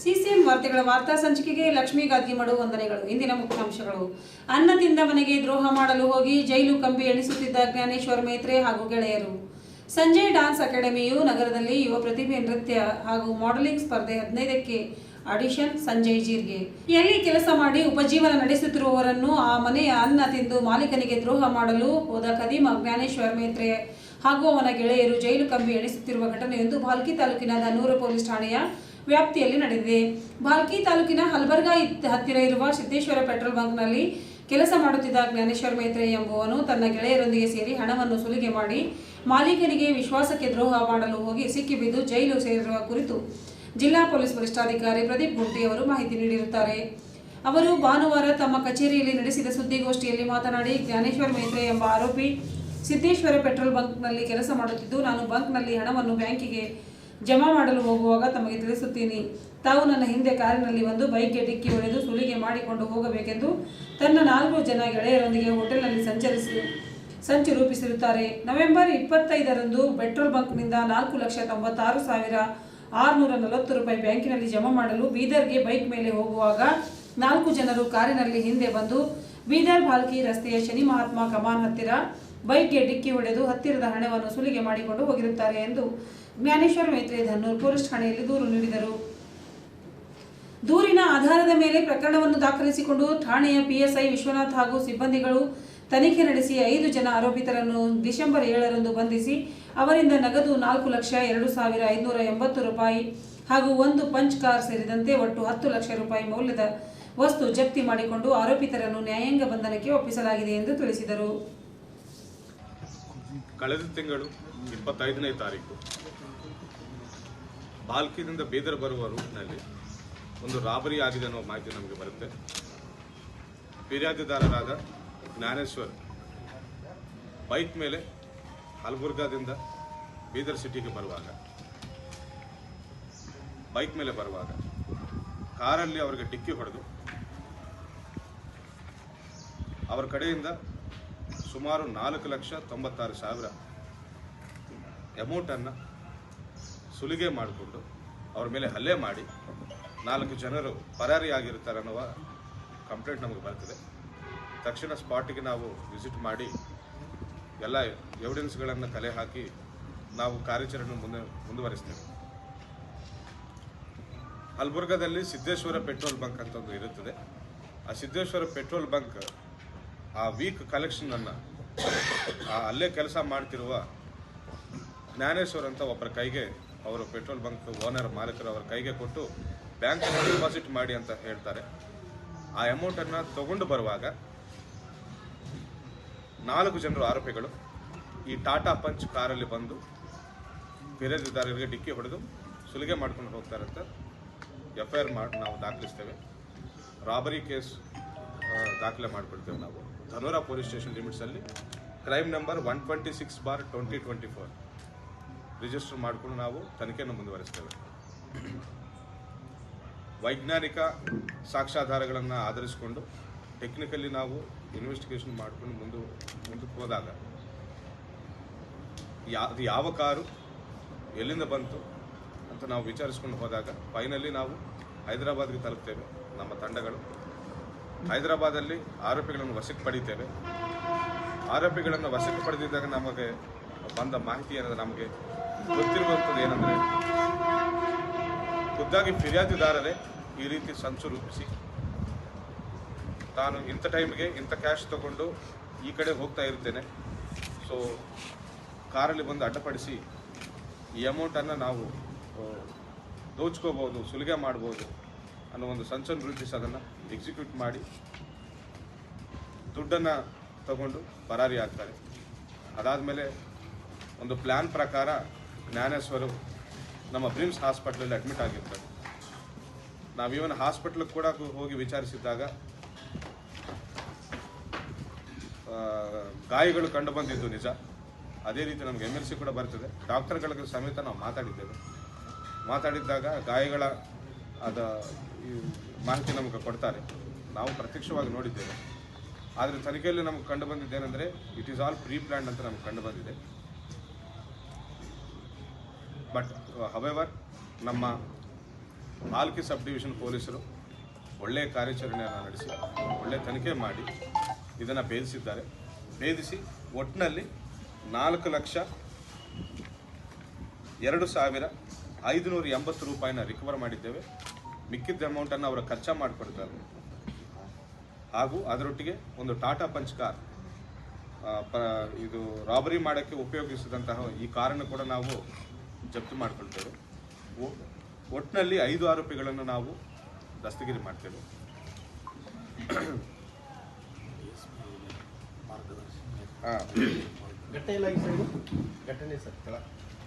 ಸಿಸಿಎಂ ವಾರ್ತೆಗಳ ವಾರ್ತಾ ಸಂಚಿಕೆಗೆ ಲಕ್ಷ್ಮೀ ಗಾದ್ಗಿಮಡು ವಂದನೆಗಳು. ಇಂದಿನ ಮುಖ್ಯಾಂಶಗಳು. ಅನ್ನ ತಿಂದ ಮನೆಗೆ ದ್ರೋಹ ಮಾಡಲು ಹೋಗಿ ಜೈಲು ಕಂಬಿ ಎಣಿಸುತ್ತಿದ್ದ ಜ್ಞಾನೇಶ್ವರ್ ಮೇತ್ರೆ ಹಾಗೂ ಗೆಳೆಯರು. ಸಂಜಯ್ ಡಾನ್ಸ್ ಅಕಾಡೆಮಿಯು ನಗರದಲ್ಲಿ ಯುವ ಪ್ರತಿಭೆ, ನೃತ್ಯ ಹಾಗೂ ಮಾಡೆಲಿಂಗ್ ಸ್ಪರ್ಧೆ ಹದಿನೈದಕ್ಕೆ ಆಡಿಷನ್ ಸಂಜಯ್ ಜೀರ್ಗೆ. ಎಲ್ಲಿ ಕೆಲಸ ಮಾಡಿ ಉಪಜೀವನ ನಡೆಸುತ್ತಿರುವವರನ್ನು ಆ ಮನೆಯ ಅನ್ನ ತಿಂದು ಮಾಲೀಕನಿಗೆ ದ್ರೋಹ ಮಾಡಲು ಹೋದ ಕದೀಮ ಜ್ಞಾನೇಶ್ವರ್ ಮೇತ್ರೆ ಹಾಗೂ ಅವನ ಗೆಳೆಯರು ಜೈಲು ಕಂಬಿ ಎಣಿಸುತ್ತಿರುವ ಘಟನೆಯೊಂದು ಭಾಲ್ಕಿ ತಾಲೂಕಿನ ನೂರು ಪೊಲೀಸ್ ಠಾಣೆಯ ವ್ಯಾಪ್ತಿಯಲ್ಲಿ ನಡೆದಿದೆ. ಭಾಲ್ಕಿ ತಾಲೂಕಿನ ಹಲ್ಬರ್ಗಾ ಹತ್ತಿರ ಇರುವ ಸಿದ್ದೇಶ್ವರ ಪೆಟ್ರೋಲ್ ಬಂಕ್ನಲ್ಲಿ ಕೆಲಸ ಮಾಡುತ್ತಿದ್ದ ಜ್ಞಾನೇಶ್ವರ ಮೈತ್ರಿ ಎಂಬುವನು ತನ್ನ ಗೆಳೆಯರೊಂದಿಗೆ ಸೇರಿ ಹಣವನ್ನು ಸುಲಿಗೆ ಮಾಡಿ ಮಾಲೀಕರಿಗೆ ವಿಶ್ವಾಸಕ್ಕೆ ದ್ರೋಹ ಮಾಡಲು ಹೋಗಿ ಸಿಕ್ಕಿಬಿದ್ದು ಜೈಲು ಸೇರಿರುವ ಕುರಿತು ಜಿಲ್ಲಾ ಪೊಲೀಸ್ ವರಿಷ್ಠಾಧಿಕಾರಿ ಪ್ರದೀಪ್ ಗುಂಟಿ ಅವರು ಮಾಹಿತಿ ನೀಡಿರುತ್ತಾರೆ. ಅವರು ಭಾನುವಾರ ತಮ್ಮ ಕಚೇರಿಯಲ್ಲಿ ನಡೆಸಿದ ಸುದ್ದಿಗೋಷ್ಠಿಯಲ್ಲಿ ಮಾತನಾಡಿ, ಜ್ಞಾನೇಶ್ವರ ಮೇತ್ರೆ ಎಂಬ ಆರೋಪಿ ಸಿದ್ದೇಶ್ವರ ಪೆಟ್ರೋಲ್ ಬಂಕ್ನಲ್ಲಿ ಕೆಲಸ ಮಾಡುತ್ತಿದ್ದು, ನಾನು ಬಂಕ್ನಲ್ಲಿ ಹಣವನ್ನು ಬ್ಯಾಂಕಿಗೆ ಜಮಾ ಮಾಡಲು ಹೋಗುವಾಗ ತಮಗೆ ತಿಳಿಸುತ್ತೀನಿ. ತಾವು ನನ್ನ ಹಿಂದೆ ಕಾರಿನಲ್ಲಿ ಬಂದು ಬೈಕ್ಗೆ ಡಿಕ್ಕಿ ಹೊಡೆದು ಸುಲಿಗೆ ಮಾಡಿಕೊಂಡು ಹೋಗಬೇಕೆಂದು ತನ್ನ ನಾಲ್ಕು ಜನ ಗೆಳೆಯರೊಂದಿಗೆ ಹೋಟೆಲ್ನಲ್ಲಿ ಸಂಚರಿಸಿ, ಸಂಚು ರೂಪಿಸಿರುತ್ತಾರೆ. ನವೆಂಬರ್ ಇಪ್ಪತ್ತೈದರಂದು ಪೆಟ್ರೋಲ್ ಬಂಕ್ನಿಂದ ನಾಲ್ಕು ಲಕ್ಷ ತೊಂಬತ್ತಾರು ಸಾವಿರ ಆರುನೂರ ನಲವತ್ತು ರೂಪಾಯಿ ಬ್ಯಾಂಕಿನಲ್ಲಿ ಜಮಾ ಮಾಡಲು ಬೀದರ್ಗೆ ಬೈಕ್ ಮೇಲೆ ಹೋಗುವಾಗ ನಾಲ್ಕು ಜನರು ಕಾರಿನಲ್ಲಿ ಹಿಂದೆ ಬಂದು ಬೀದರ್ ಭಾಲ್ಕಿ ರಸ್ತೆಯ ಶನಿ ಮಹಾತ್ಮ ಕಮಾನ್ ಹತ್ತಿರ ಬೈಕ್ಗೆ ಡಿಕ್ಕಿ ಹೊಡೆದು ಹತ್ತಿರದ ಹಣವನ್ನು ಸುಲಿಗೆ ಮಾಡಿಕೊಂಡು ಹೋಗಿರುತ್ತಾರೆ ಎಂದು ಜ್ಞಾನೇಶ್ವರ ಮೈತ್ರಿ ಧನ್ನೂರ್ ಪೊಲೀಸ್ ಠಾಣೆಯಲ್ಲಿ ದೂರು ನೀಡಿದರು. ದೂರಿನ ಆಧಾರದ ಮೇಲೆ ಪ್ರಕರಣವನ್ನು ದಾಖಲಿಸಿಕೊಂಡು ಠಾಣೆಯ ಪಿಎಸ್ಐ ವಿಶ್ವನಾಥ್ ಹಾಗೂ ಸಿಬ್ಬಂದಿಗಳು ತನಿಖೆ ನಡೆಸಿ ಐದು ಜನ ಆರೋಪಿತರನ್ನು ಡಿಸೆಂಬರ್ ಏಳರಂದು ಬಂಧಿಸಿ ಅವರಿಂದ ನಗದು ನಾಲ್ಕು ಲಕ್ಷ ಎರಡು ಸಾವಿರ ಐದುನೂರ ಎಂಬತ್ತು ರೂಪಾಯಿ ಹಾಗೂ ಒಂದು ಪಂಚ್ ಕಾರ್ ಸೇರಿದಂತೆ ಒಟ್ಟು ಹತ್ತು ಲಕ್ಷ ರೂಪಾಯಿ ಮೌಲ್ಯದ ವಸ್ತು ಜಪ್ತಿ ಮಾಡಿಕೊಂಡು ಆರೋಪಿತರನ್ನು ನ್ಯಾಯಾಂಗ ಬಂಧನಕ್ಕೆ ಒಪ್ಪಿಸಲಾಗಿದೆ ಎಂದು ತಿಳಿಸಿದರು. ಕಳೆದ ತಿಂಗಳು ಇಪ್ಪತ್ತೈದನೇ ತಾರೀಕು. ಬಾಲ್ಕಿನಿಂದ ಬೀದರ್ ಬರುವ ರೂಟ್ನಲ್ಲಿ ಒಂದು ರಾಬರಿ ಆಗಿದೆ ಅನ್ನೋ ಮಾಹಿತಿ ನಮಗೆ ಬರುತ್ತೆ. ಫಿರ್ಯಾದಿದಾರರಾದ ಜ್ಞಾನೇಶ್ವರ್ ಬೈಕ್ ಮೇಲೆ ಹಲ್ಬುರ್ಗಾದಿಂದ ಬೀದರ್ ಸಿಟಿಗೆ ಬರುವಾಗ, ಬೈಕ್ ಮೇಲೆ ಬರುವಾಗ ಕಾರಲ್ಲಿ ಅವರಿಗೆ ಡಿಕ್ಕಿ ಹೊಡೆದು, ಅವರ ಕಡೆಯಿಂದ ಸುಮಾರು ನಾಲ್ಕು ಲಕ್ಷ ತೊಂಬತ್ತಾರು ಸಾವಿರ ಅಮೌಂಟನ್ನು ಸುಲಿಗೆ ಮಾಡಿಕೊಂಡು ಅವ್ರ ಮೇಲೆ ಹಲ್ಲೆ ಮಾಡಿ ನಾಲ್ಕು ಜನರು ಪರಾರಿಯಾಗಿರ್ತಾರೆ ಅನ್ನುವ ಕಂಪ್ಲೇಂಟ್ ನಮಗೆ ಬರ್ತದೆ. ತಕ್ಷಣ ಸ್ಪಾಟಿಗೆ ನಾವು ವಿಸಿಟ್ ಮಾಡಿ ಎಲ್ಲ ಎವಿಡೆನ್ಸ್ಗಳನ್ನು ಕಲೆ ಹಾಕಿ ನಾವು ಕಾರ್ಯಾಚರಣೆ ಮುಂದೆ ಮುಂದುವರಿಸ್ತೇವೆ. ಕಲಬುರ್ಗದಲ್ಲಿ ಸಿದ್ದೇಶ್ವರ ಪೆಟ್ರೋಲ್ ಬಂಕ್ ಅಂತ ಒಂದು ಇರುತ್ತದೆ. ಆ ಸಿದ್ದೇಶ್ವರ ಪೆಟ್ರೋಲ್ ಬಂಕ್ ಆ ವೀಕ್ ಕಲೆಕ್ಷನನ್ನು ಅಲ್ಲೇ ಕೆಲಸ ಮಾಡ್ತಿರುವ ಜ್ಞಾನೇಶ್ವರ್ ಅಂತ ಒಬ್ಬರ ಕೈಗೆ ಅವರು ಪೆಟ್ರೋಲ್ ಬಂಕ್ ಓನರ್ ಮಾಲೀಕರು ಅವರ ಕೈಗೆ ಕೊಟ್ಟು ಬ್ಯಾಂಕ್ನಲ್ಲಿ ಡೆಪಾಸಿಟ್ ಮಾಡಿ ಅಂತ ಹೇಳ್ತಾರೆ. ಆ ಅಮೌಂಟನ್ನು ತಗೊಂಡು ಬರುವಾಗ ನಾಲ್ಕು ಜನರು ಆರೋಪಿಗಳು ಈ ಟಾಟಾ ಪಂಚ್ ಕಾರಲ್ಲಿ ಬಂದು ಬೇರೆದಾರರಿಗೆ ಡಿಕ್ಕಿ ಹೊಡೆದು ಸುಲಿಗೆ ಮಾಡ್ಕೊಂಡು ಹೋಗ್ತಾರೆ ಅಂತ ಎಫ್ ಐ ಆರ್ ಮಾಡಿ ನಾವು ದಾಖಲಿಸ್ತೇವೆ. ರಾಬರಿ ಕೇಸ್ ದಾಖಲೆ ಮಾಡಿಕೊಡ್ತೇವೆ ನಾವು. Dhanora police station ಲಿಮಿಟ್ಸಲ್ಲಿ. Crime number one twenty six bar twenty twenty four. Register ಮಾಡಿಕೊಂಡು ನಾವು ತನಿಖೆಯನ್ನು ಮುಂದುವರಿಸ್ತೇವೆ. ವೈಜ್ಞಾನಿಕ ಸಾಕ್ಷ್ಯಾಧಾರಗಳನ್ನು ಆಧರಿಸಿಕೊಂಡು ಟೆಕ್ನಿಕಲಿ ನಾವು ಇನ್ವೆಸ್ಟಿಗೇಷನ್ ಮಾಡಿಕೊಂಡು ಮುಂದೆ, ಮುಂದಕ್ಕೆ ಹೋದಾಗ ಯಾವ ಕಾರು ಎಲ್ಲಿಂದ ಬಂತು ಅಂತ ನಾವು ವಿಚಾರಿಸ್ಕೊಂಡು ಹೋದಾಗ ಫೈನಲಿ ನಾವು ಹೈದರಾಬಾದ್ಗೆ ತಲುಪ್ತೇವೆ ನಮ್ಮ ತಂಡಗಳು. ಹೈದರಾಬಾದಲ್ಲಿ ಆರೋಪಿಗಳನ್ನು ವಶಕ್ಕೆ ಪಡಿತೇವೆ. ಆರೋಪಿಗಳನ್ನು ವಶಕ್ಕೆ ಪಡೆದಿದ್ದಾಗ ನಮಗೆ ಬಂದ ಮಾಹಿತಿ ಏನಂದ್ರೆ ನಮಗೆ ಗೊತ್ತಿರುವಂಥದ್ದು ಏನಂದರೆ, ಖುದ್ದಾಗಿ ಫಿರ್ಯಾದಿದಾರರೇ ಈ ರೀತಿ ಸಂಚು ರೂಪಿಸಿ. ತಾನು ಇಂಥ ಟೈಮ್ಗೆ ಇಂಥ ಕ್ಯಾಶ್ ತಗೊಂಡು ಈ ಕಡೆ ಹೋಗ್ತಾ ಇರ್ತೇನೆ. ಸೊ, ಕಾರಲ್ಲಿ ಬಂದು ಅಡ್ಡಪಡಿಸಿ ಈ ಅಮೌಂಟನ್ನು ನಾವು ದೋಚ್ಕೋಬೋದು, ಸುಲಿಗೆ ಮಾಡ್ಬೋದು ಅನ್ನೋ ಒಂದು ಸಂಚನ್ನು ರೂಪಿಸಿ ಅದನ್ನು ಎಕ್ಸಿಕ್ಯೂಟ್ ಮಾಡಿ ದುಡ್ಡನ್ನು ತಗೊಂಡು ಪರಾರಿ ಆಗ್ತಾರೆ. ಅದಾದಮೇಲೆ ಒಂದು ಪ್ಲ್ಯಾನ್ ಪ್ರಕಾರ ಜ್ಞಾನೇಶ್ವರು ನಮ್ಮ ಬ್ರಿಮ್ಸ್ ಹಾಸ್ಪಿಟ್ಲಲ್ಲಿ ಅಡ್ಮಿಟ್ ಆಗಿರ್ತಾರೆ. ನಾವು ಇವನ್ ಹಾಸ್ಪಿಟ್ಲಿಗೆ ಕೂಡ ಹೋಗಿ ವಿಚಾರಿಸಿದ್ದಾಗ ಗಾಯಗಳು ಕಂಡು ಬಂದಿದ್ದು ನಿಜ. ಅದೇ ರೀತಿ ನಮ್ಗೆ ಎಂ ಕೂಡ ಬರ್ತದೆ. ಡಾಕ್ಟರ್ಗಳ ಸಮೇತ ನಾವು ಮಾತಾಡಿದ್ದೇವೆ. ಮಾತಾಡಿದ್ದಾಗ ಗಾಯಗಳ ಅದ ಮಾಹಿತಿ ನಮಗೆ ಕೊಡ್ತಾರೆ. ನಾವು ಪ್ರತ್ಯಕ್ಷವಾಗಿ ನೋಡಿದ್ದೇವೆ. ಆದರೆ ತನಿಖೆಯಲ್ಲಿ ನಮಗೆ ಕಂಡು ಬಂದಿದ್ದೇನೆಂದರೆ it is all pre planned ಅಂತ ನಮ್ಗೆ ಕಂಡು ಬಂದಿದೆ. ಬಟ್ ಹವೆವರ್ ನಮ್ಮ ನಾಲ್ಕು ಸಬ್ ಡಿವಿಷನ್ ಪೊಲೀಸರು ಒಳ್ಳೆಯ ಕಾರ್ಯಾಚರಣೆಯನ್ನು ನಡೆಸಿ ಒಳ್ಳೆಯ ತನಿಖೆ ಮಾಡಿ ಇದನ್ನು ಭೇದಿಸಿದ್ದಾರೆ. ಭೇದಿಸಿ ಒಟ್ಟಿನಲ್ಲಿ ನಾಲ್ಕು ಲಕ್ಷ ಎರಡು ಸಾವಿರ ಐದುನೂರ ಎಂಬತ್ತು ರೂಪಾಯಿನ ರಿಕವರ್ ಮಾಡಿದ್ದೇವೆ. ಮಿಕ್ಕಿದ್ದ ಅಮೌಂಟನ್ನು ಅವರು ಖರ್ಚು ಮಾಡಿಕೊಡ್ತಾರೆ. ಹಾಗೂ ಅದರೊಟ್ಟಿಗೆ ಒಂದು ಟಾಟಾ ಪಂಚ್ ಕಾರ್ ಪ ಇದು ರಾಬರಿ ಮಾಡೋಕ್ಕೆ ಉಪಯೋಗಿಸಿದಂತಹ ಈ ಕಾರನ್ನು ಕೂಡ ನಾವು ಜಪ್ತಿ ಮಾಡಿಕೊಳ್ತೇವೆ. ಒಟ್ಟಿನಲ್ಲಿ ಐದು ಆರೋಪಿಗಳನ್ನು ನಾವು ದಸ್ತಗಿರಿ ಮಾಡ್ತೇವೆ.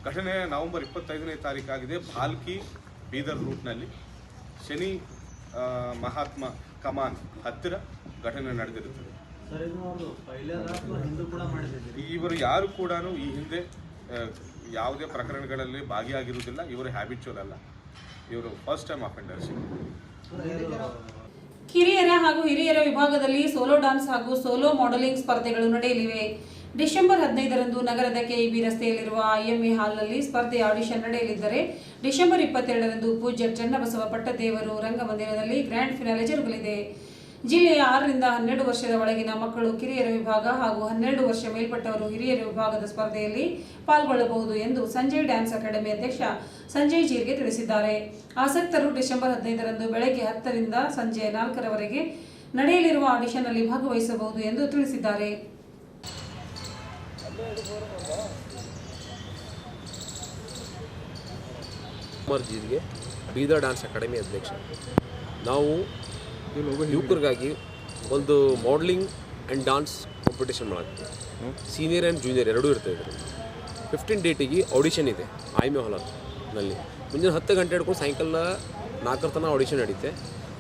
ಘಟನೆ ನವೆಂಬರ್ ಇಪ್ಪತ್ತೈದನೇ ತಾರೀಕಾಗಿದೆ ಭಾಲ್ಕಿ ಬೀದರ್ ರೂಟ್ನಲ್ಲಿ ಶನಿ ಮಹಾತ್ಮ ಕಮಾನ್ ಹತ್ತಿರ ಘಟನೆ ನಡೆದಿರುತ್ತದೆ. ಸರ್ ಇದು ಅವರು ಪೈಲರ್ ಅಥವಾ ಹಿಂದೂ ಕೂಡ ಮಾಡಿದ್ದೀರಿ? ಇವರು ಯಾರು ಕೂಡ ಈ ಹಿಂದೆ ಯಾವುದೇ ಪ್ರಕರಣಗಳಲ್ಲಿ ಭಾಗಿಯಾಗಿರುವುದಿಲ್ಲ. ಇವರು ಹ್ಯಾಬಿಚುವಲ್ ಅಲ್ಲ. ಇವರು ಫಸ್ಟ್ ಟೈಮ್ ಅಫೆಂಡರ್ಸ್ ಕಿರಿಯರ ಹಾಗೂ ಹಿರಿಯರ ವಿಭಾಗದಲ್ಲಿ ಸೋಲೋ ಡಾನ್ಸ್ ಹಾಗೂ ಸೋಲೋ ಮಾಡೆಲಿಂಗ್ ಸ್ಪರ್ಧೆಗಳು ನಡೆಯಲಿವೆ. ಡಿಸೆಂಬರ್ ಹದಿನೈದರಂದು ನಗರದ ಕೆಇಬಿ ರಸ್ತೆಯಲ್ಲಿರುವ ಐಎಂಎ ಹಾಲ್ನಲ್ಲಿ ಸ್ಪರ್ಧೆಯ ಆಡಿಷನ್ ನಡೆಯಲಿದ್ದರೆ ಡಿಸೆಂಬರ್ ಇಪ್ಪತ್ತೆರಡರಂದು ಪೂಜ್ಯ ಚನ್ನಬಸವ ಪಟ್ಟದೇವರು ರಂಗಮಂದಿರದಲ್ಲಿ ಗ್ರ್ಯಾಂಡ್ ಫಿನಾಲೆ ಜರುಗಲಿದೆ. ಜಿಲ್ಲೆಯ ಆರರಿಂದ ಹನ್ನೆರಡು ವರ್ಷದ ಒಳಗಿನ ಮಕ್ಕಳು ಕಿರಿಯರ ವಿಭಾಗ ಹಾಗೂ ಹನ್ನೆರಡು ವರ್ಷ ಮೇಲ್ಪಟ್ಟವರು ಹಿರಿಯರ ವಿಭಾಗದ ಸ್ಪರ್ಧೆಯಲ್ಲಿ ಪಾಲ್ಗೊಳ್ಳಬಹುದು ಎಂದು ಸಂಜಯ್ ಡ್ಯಾನ್ಸ್ ಅಕಾಡೆಮಿ ಅಧ್ಯಕ್ಷ ಸಂಜಯ್ ಜೀರ್ಗೆ ತಿಳಿಸಿದ್ದಾರೆ. ಆಸಕ್ತರು ಡಿಸೆಂಬರ್ ಹದಿನೈದರಂದು ಬೆಳಗ್ಗೆ ಹತ್ತರಿಂದ ಸಂಜೆ ನಾಲ್ಕರವರೆಗೆ ನಡೆಯಲಿರುವ ಆಡಿಷನ್ನಲ್ಲಿ ಭಾಗವಹಿಸಬಹುದು ಎಂದು ತಿಳಿಸಿದ್ದಾರೆ. ಕುಮಾರ್ ಜೀರಿಗೆ ಬೀದರ್ ಡ್ಯಾನ್ಸ್ ಅಕಾಡೆಮಿ ಅಧ್ಯಕ್ಷ. ನಾವು ಯುವಕರಿಗಾಗಿ ಒಂದು ಮಾಡಲಿಂಗ್ ಆ್ಯಂಡ್ ಡ್ಯಾನ್ಸ್ ಕಾಂಪಿಟೇಷನ್ ಮಾಡ್ತೀವಿ. ಸೀನಿಯರ್ ಆ್ಯಂಡ್ ಜೂನಿಯರ್ ಎರಡೂ ಇದರಲ್ಲಿ ಫಿಫ್ಟೀನ್ ಡೇಟಿಗೆ ಆಡಿಷನ್ ಇದೆ, ಆಯ್ಮೆ ಹಾಲಲ್ಲಿ ಮುಂಜಾನೆ ಹತ್ತು ಗಂಟೆ ಹಿಡ್ಕೊಂಡು ಸಾಯಂಕಾಲ ನಾಲ್ಕರ ತನಕ ಆಡಿಷನ್ ನಡೀತೆ.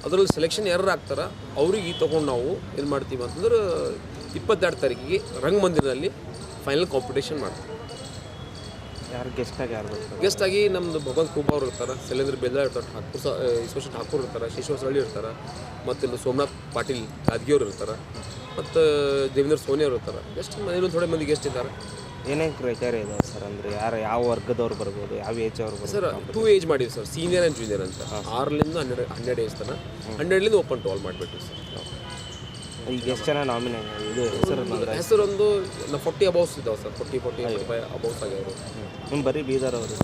ಅದರಲ್ಲಿ ಸೆಲೆಕ್ಷನ್ ಯಾರು ಆಗ್ತಾರ, ಅವ್ರಿಗೆ ತೊಗೊಂಡು ನಾವು ಏನು ಮಾಡ್ತೀವಿ ಅಂತಂದ್ರೆ ಇಪ್ಪತ್ತೆರಡು ತಾರೀಕಿಗೆ ರಂಗಮಂದಿರದಲ್ಲಿ ಫೈನಲ್ ಕಾಂಪಿಟೇಷನ್ ಮಾಡ್ತೀವಿ. ಯಾರು ಗೆಸ್ಟಾಗಿ ಯಾರು ಬರ್ತಾರೆ? ಗೆಸ್ಟ್ ಆಗಿ ನಮ್ಮದು ಭಗವಂತ ಕುಂಬ ಅವ್ರು ಇರ್ತಾರೆ ಶೈಲೇಂದ್ರ ಬೆಲ್ಲ ಇರ್ತಾರೆ ಠಾಕೂರ್ ಸ ಈಶ್ವರ ಠಾಕೂರ್ ಇರ್ತಾರೆ ಶೇಶ್ವರ ಸಳ್ಳಿ ಇರ್ತಾರೆ ಮತ್ತು ಇನ್ನು ಸೋಮನಾಥ್ ಪಾಟೀಲ್ ಅವ್ರು ಇರ್ತಾರೆ ಮತ್ತು ದೇವೇಂದ್ರ ಸೋನಿ ಅವ್ರು ಇರ್ತಾರೆ. ಗೆಸ್ಟ್ ಮನೇಲಿ ಥೋಡೆ ಮಂದಿ ಗೆಸ್ಟ್ ಇದ್ದಾರೆ. ಏನೇನು ಕ್ರೈಟೇರಿಯ ಇದಾವೆ ಸರ್ ಅಂದರೆ ಯಾರು ಯಾವ ವರ್ಗದವ್ರು ಬರ್ಬೋದು ಯಾವ ಏಜ್ ಅವ್ರು ಸರ್ ಟೂ ಏಜ್ ಮಾಡಿವಿ ಸರ್ ಸೀನಿಯರ್ ಆ್ಯಂಡ್ ಜೂನಿಯರ್ ಅಂತ. ಆರ್ಲಿಂದ ಹನ್ನೆರಡು ಹನ್ನೆರಡು ಏಜ್ ತನಕ ಹನ್ನೆರಡಲಿಂದ ಓಪನ್ ಟು ಆಲ್ ಮಾಡಿಬಿಟ್ವಿ ಸರ್ ಈಗ ಎಷ್ಟು ಜನ ನಾಮಿನೇ ಇದು ಹೆಸರು ಬಂದ್ರೆ ಹೆಸರೊಂದು ಫೋರ್ಟಿ ಅಬೌಸ್ ಇದ್ದಾವೆ sir. Forty forty five above ಆಗ್ಯಾವ ನಿಮ್ಮ ಬರೀ ಬೀದರ್ ಅವರು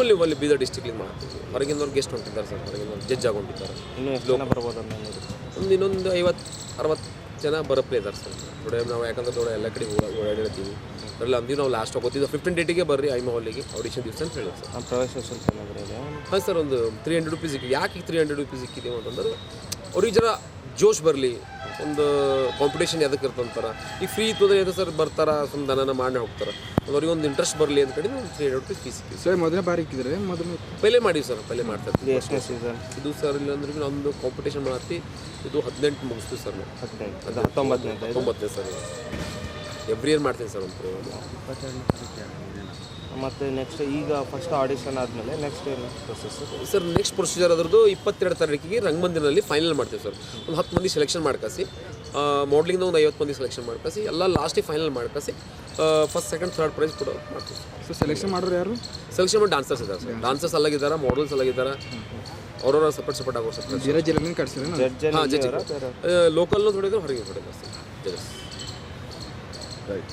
ಅಲ್ಲಿ ಅಲ್ಲಿ ಬೀದರ್ ಡಿಸ್ಟಿಕ್ಲಿಂದ ಮಾಡ್ತೀವಿ ಹೊರಗಿನವ್ರು ಗೆಸ್ಟ್ ಹೊಂಟಿದ್ದಾರೆ ಸರ್. ಹೊರಗಿನವ್ರು ಜಡ್ಜ್ ಆಗೊಂಡಿದ್ದಾರೆ. ಇನ್ನೂ ಎಷ್ಟು ಜನ ಬರ್ಬೋದು ಒಂದು ಇನ್ನೊಂದು ಐವತ್ತು ಅರವತ್ತು ಜನ ಬರಪ್ಲೇ ಇದ್ದಾರೆ ಸರ್. ಥೋಡೆ ನಾವು ಯಾಕಂದ್ರೆ ಥೋಡೆ ಎಲ್ಲ ಕಡೆ ಓಡಾ- ಓಡಾಡಿರ್ತೀವಿ. ಅದರಲ್ಲಿ ಅಂದಿ ನಾವು ಲಾಸ್ಟ್ ಹೋಗೋತಿದ್ದು ಫಿಫ್ಟೀನ್ ಡೇಟಿಗೆ ಬರ್ರಿ ಐಮ ಹಾಲಿಗೆ ಆಡಿಷನ್ ದಿವಸ ಅಂತ ಹೇಳೋದು ಸರ್. ಪ್ರವೇಶ ಹಾಂ ಸರ್ ಒಂದು ತ್ರೀ ಹಂಡ್ರೆಡ್ ರುಪೀಸ್ ಇಕ್ಕೆ ಯಾಕೆ ತ್ರೀ ಹಂಡ್ರೆಡ್ ರುಪೀಸ್ ಇಕ್ಕಿದ್ದೀವಿ ಅಂತಂದ್ರೆ ಅವ್ರಿಗೆ ಜರ ಜೋಶ್ ಬರಲಿ ಒಂದು ಕಾಂಪಿಟೇಷನ್ ಯಾವುದಕ್ಕೆ ಇರ್ತಂತಾರೆ ಈಗ ಫ್ರೀ ಇತ್ತು ಅಂದ್ರೆ ಸರ್ ಬರ್ತಾರ? ಸುಮ್ಮನೆ ದನನ ಮಾಡಿ ಹೋಗ್ತಾರೆ? ಅವ್ರಿಗೆ ಒಂದು ಇಂಟ್ರೆಸ್ಟ್ ಬರಲಿ ಅಂತ ಕಡೆ ಒಂದು three hundred rupees fees sir ಮೊದಲೇ ಬಾರಿ ಇಕ್ಕಿದ್ರೆ ಮೊದಲು ಪೆಲೆ ಮಾಡಿ ಸರ್ ಪೆಲೆ ಮಾಡ್ತಾರೆ. ಇದು ಎಷ್ಟನೇ ಸೀಸನ್ ಇದು ಸರ್ ಇಲ್ಲ ಅಂದ್ರೆ ನಮ್ಮದು ಕಾಂಪಿಟೇಷನ್ ಮಾಡ್ತಿ ಇದು ಹದಿನೆಂಟು ಮುಗಿಸ್ತೀವಿ ಸರ್ ನಾವು. ಹದಿನೆಂಟು ಹತ್ತೊಂಬತ್ತನೇ ಹತ್ತೊಂಬತ್ತನೇ ಒಂಬತ್ತನೇ ಸರ್ ಎವ್ರಿ ಇಯರ್ ಮಾಡ್ತೀನಿ ಸರ್ ಒಂದು ಪ್ರೋಗ್ರಾಮ್ ಮತ್ತು ನೆಕ್ಸ್ಟ್ ಈಗ ಫಸ್ಟ್ ಆಡಿಷನ್ ಆದಮೇಲೆ ನೆಕ್ಸ್ಟ್ ಏನು ಪ್ರೊಸೆಸ್ ಸರ್ ನೆಕ್ಸ್ಟ್ ಪ್ರೊಸೀಜರ್ ಅದರದ್ದು ಇಪ್ಪತ್ತೆರಡು ತಾರೀಕಿಗೆ ರಂಗಮಂದಿರದಲ್ಲಿ ಫೈನಲ್ ಮಾಡ್ತೀವಿ ಸರ್. ಒಂದು ಹತ್ತು ಮಂದಿ ಸೆಲೆಕ್ಷನ್ ಮಾಡ್ಕಸಿ ಮಾಡ್ಲಿಂಗ್ನ ಒಂದು ಐವತ್ತು ಮಂದಿ ಸೆಲೆಕ್ಷನ್ ಮಾಡ್ಕಸಿ ಎಲ್ಲ ಲಾಸ್ಟಿಗೆ ಫೈನಲ್ ಮಾಡ್ಕಸಿ ಫಸ್ಟ್ ಸೆಕೆಂಡ್ ಥರ್ಡ್ ಪ್ರೈಸ್ ಕೂಡ ಮಾಡ್ತೀವಿ ಸೊ ಸೆಲೆಕ್ಷನ್ ಮಾಡೋರು ಯಾರು? ಸೆಲೆಕ್ಷನ್ ಮಾಡಿ ಡಾನ್ಸರ್ಸ್ ಇದ್ದಾರೆ ಸರ್. ಡಾನ್ಸರ್ಸ್ ಅಲ್ಲಾಗಿದ್ದಾರೆ ಮಾಡಲ್ಸ್ ಅಲ್ಲಾಗಿದ್ದಾರೆ. ಅವರವರ ಸಪ್ರೇಟ್ ಸಪ್ರೇಟ್ ಆಗೋ ಸರ್ ಹಾಂ ಜಡ್ಜ್ ಬೇರೆ ಲೋಕಲ್ನ ಹೊಡಿದ್ರೆ ಹೊರಗೆ ಹೊಡೆದ ಸರ್. Judges right